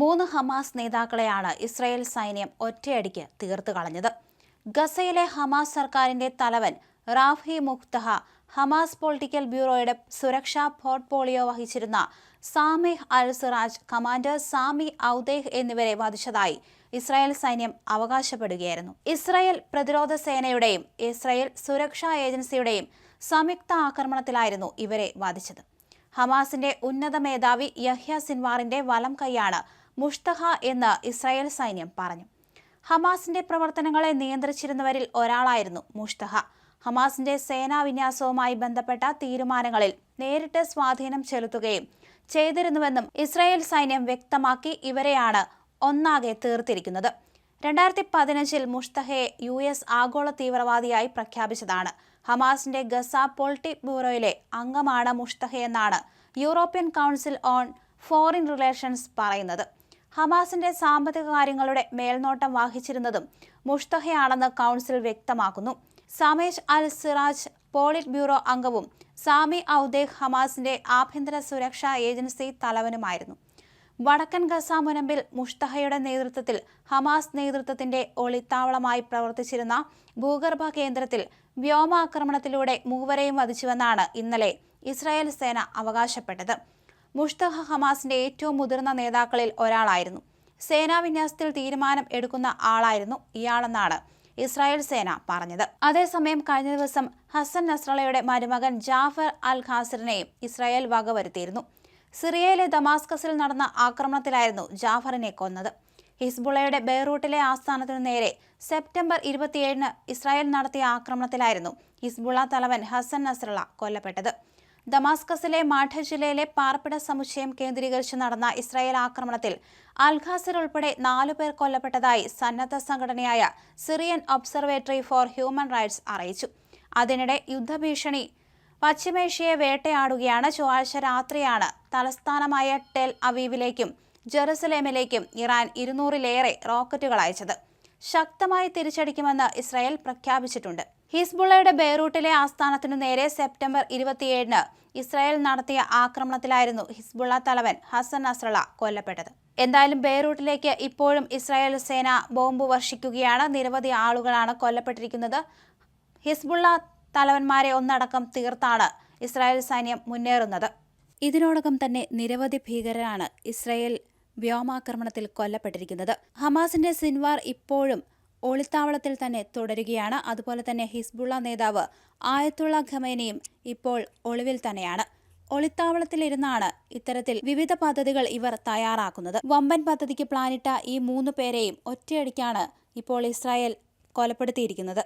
മൂന്ന് Hamas നേതാക്കളെയാണ് Israel സൈന്യം ഒറ്റയടിക്ക് തീർത്തു കളഞ്ഞത്. ഗസയിലെ ഹമാസ് സർക്കാരിന്റെ തലവൻ റാഫി മുഖ്തഹ ഹമാസ് പൊളിറ്റിക്കൽ ബ്യൂറോയുടെ സുരക്ഷാ portfolio വഹിച്ചിരുന്ന Sameh al Siraj commander Sami Oudeh എന്നിവരെ വധിച്ചതായി ഇസ്രായേൽ സൈന്യം അവകാശപ്പെടുകയായിരുന്നു. ഇസ്രായേൽ പ്രതിരോധ സേനയുടെയും ഇസ്രായേൽ സുരക്ഷാ ഏജൻസിയുടെയും സംയുക്ത ആക്രമണത്തിലായിരുന്നു ഇവരെ വധിച്ചത്. ഹമാസിന്റെ ഉന്നത മേധാവി യഹ്യ സിൻവാറിന്റെ വലം കൈയാണ് മുഷ്തഹ എന്ന് ഇസ്രായേൽ സൈന്യം പറഞ്ഞു. ഹമാസിന്റെ പ്രവർത്തനങ്ങളെ നിയന്ത്രിച്ചിരുന്നവരിൽ ഒരാളായിരുന്നു മുഷ്തഹ. ഹമാസിന്റെ സേനാ വിന്യാസവുമായി ബന്ധപ്പെട്ട തീരുമാനങ്ങളിൽ നേരിട്ട് സ്വാധീനം ചെലുത്തുകയും ചെയ്തിരുന്നുവെന്നും ഇസ്രായേൽ സൈന്യം വ്യക്തമാക്കി ഇവരെയാണ് ഒന്നാകെ തീർത്തിരിക്കുന്നത്. രണ്ടായിരത്തി പതിനഞ്ചിൽ മുഷ്തഹയെ യു എസ് ആഗോള തീവ്രവാദിയായി പ്രഖ്യാപിച്ചതാണ്. ഹമാസിന്റെ ഗസ പോളിറ്റി ബ്യൂറോയിലെ അംഗമാണ് മുഷ്തഹയെന്നാണ് European Council on Foreign Relations പറയുന്നത്. ഹമാസിന്റെ സാമ്പത്തിക കാര്യങ്ങളുടെ മേൽനോട്ടം വഹിച്ചിരുന്നതും മുഷ്തഹയാണെന്ന് കൗൺസിൽ വ്യക്തമാക്കുന്നു. സമേഷ് അൽ സിറാജ് പോളിറ്റ് ബ്യൂറോ അംഗവും സാമി ഔദേഹ് ഹമാസിന്റെ ആഭ്യന്തര സുരക്ഷാ ഏജൻസി തലവനുമായിരുന്നു. വടക്കൻ ഗസ മുനമ്പിൽ മുഷ്തഹയുടെ നേതൃത്വത്തിൽ ഹമാസ് നേതൃത്വത്തിന്റെ ഒളിത്താവളമായി പ്രവർത്തിച്ചിരുന്ന ഭൂഗർഭ കേന്ദ്രത്തിൽ വ്യോമാക്രമണത്തിലൂടെ മൂവരെയും വധിച്ചുവെന്നാണ് ഇന്നലെ ഇസ്രായേൽ സേന അവകാശപ്പെട്ടത്. മുഷ്തഹ ഹമാസിന്റെ ഏറ്റവും മുതിർന്ന നേതാക്കളിൽ ഒരാളായിരുന്നു. സേനാവിന്യാസത്തിൽ തീരുമാനം എടുക്കുന്ന ആളായിരുന്നു ഇയാളെന്നാണ് ഇസ്രായേൽ സേന പറഞ്ഞത്. അതേസമയം കഴിഞ്ഞ ദിവസം ഹസൻ നസ്രളയുടെ മരുമകൻ ജാഫർ അൽ ഖാസിറിനെയും ഇസ്രായേൽ വകവരുത്തിയിരുന്നു. സിറിയയിലെ ദമാസ്കസിൽ നടന്ന ആക്രമണത്തിലായിരുന്നു ജാഫറിനെ കൊന്നത്. ഹിസ്ബുള്ളയുടെ ബെയ്റൂട്ടിലെ ആസ്ഥാനത്തിനു നേരെ സെപ്റ്റംബർ ഇരുപത്തിയേഴിന് ഇസ്രായേൽ നടത്തിയ ആക്രമണത്തിലായിരുന്നു ഹിസ്ബുള്ള തലവൻ ഹസൻ നസ്രള കൊല്ലപ്പെട്ടത്. ദമാസ്കസിലെ മാഠ ജില്ലയിലെ പാർപ്പിട സമുച്ചയം കേന്ദ്രീകരിച്ച് നടന്ന ഇസ്രായേൽ ആക്രമണത്തിൽ അൽഖാസിർ ഉൾപ്പെടെ നാലുപേർ കൊല്ലപ്പെട്ടതായി സന്നദ്ധ സംഘടനയായ Syrian Observatory for Human Rights അറിയിച്ചു. അതിനിടെ യുദ്ധഭീഷണി പശ്ചിമേഷ്യയെ വേട്ടയാടുകയാണ്. ചൊവ്വാഴ്ച രാത്രിയാണ് തലസ്ഥാനമായ ടെൽ അവീവിലേക്കും ജെറുസലേമിലേക്കും ഇറാൻ ഇരുന്നൂറിലേറെ റോക്കറ്റുകൾ അയച്ചത്. ശക്തമായി തിരിച്ചടിക്കുമെന്ന് ഇസ്രായേൽ പ്രഖ്യാപിച്ചിട്ടുണ്ട്. ഹിസ്ബുള്ളയുടെ ബെയ്റൂട്ടിലെ ആസ്ഥാനത്തിനു നേരെ സെപ്റ്റംബർ ഇരുപത്തിയേഴിന് ഇസ്രായേൽ നടത്തിയ ആക്രമണത്തിലായിരുന്നു ഹിസ്ബുള്ള തലവൻ ഹസൻ നസ്രള കൊല്ലപ്പെട്ടത്. എന്തായാലും ബെയ്റൂട്ടിലേക്ക് ഇപ്പോഴും ഇസ്രായേൽ സേന ബോംബ് വർഷിക്കുകയാണ്. നിരവധി ആളുകളാണ് കൊല്ലപ്പെട്ടിരിക്കുന്നത്. ഹിസ്ബുള്ള തലവന്മാരെ ഒന്നടക്കം തീർത്താണ് ഇസ്രായേൽ സൈന്യം മുന്നേറുന്നത്. ഇതിനോടകം തന്നെ നിരവധി ഭീകരരാണ് ഇസ്രായേൽ വ്യോമാക്രമണത്തിൽ കൊല്ലപ്പെട്ടിരിക്കുന്നത്. ഹമാസിന്റെ സിൻവാർ ഇപ്പോഴും ഒളിത്താവളത്തിൽ തന്നെ തുടരുകയാണ്. അതുപോലെ തന്നെ ഹിസ്ബുള്ള നേതാവ് ആയത്തുള്ള ഖമേനയും ഇപ്പോൾ ഒളിവിൽ തന്നെയാണ്. ഒളിത്താവളത്തിലിരുന്നാണ് ഇത്തരത്തിൽ വിവിധ പദ്ധതികൾ ഇവർ തയ്യാറാക്കുന്നത്. വമ്പൻ പദ്ധതിക്ക് പ്ലാനിട്ട ഈ മൂന്ന് പേരെയും ഒറ്റയടിക്കാണ് ഇപ്പോൾ ഇസ്രായേൽ കൊലപ്പെടുത്തിയിരിക്കുന്നത്.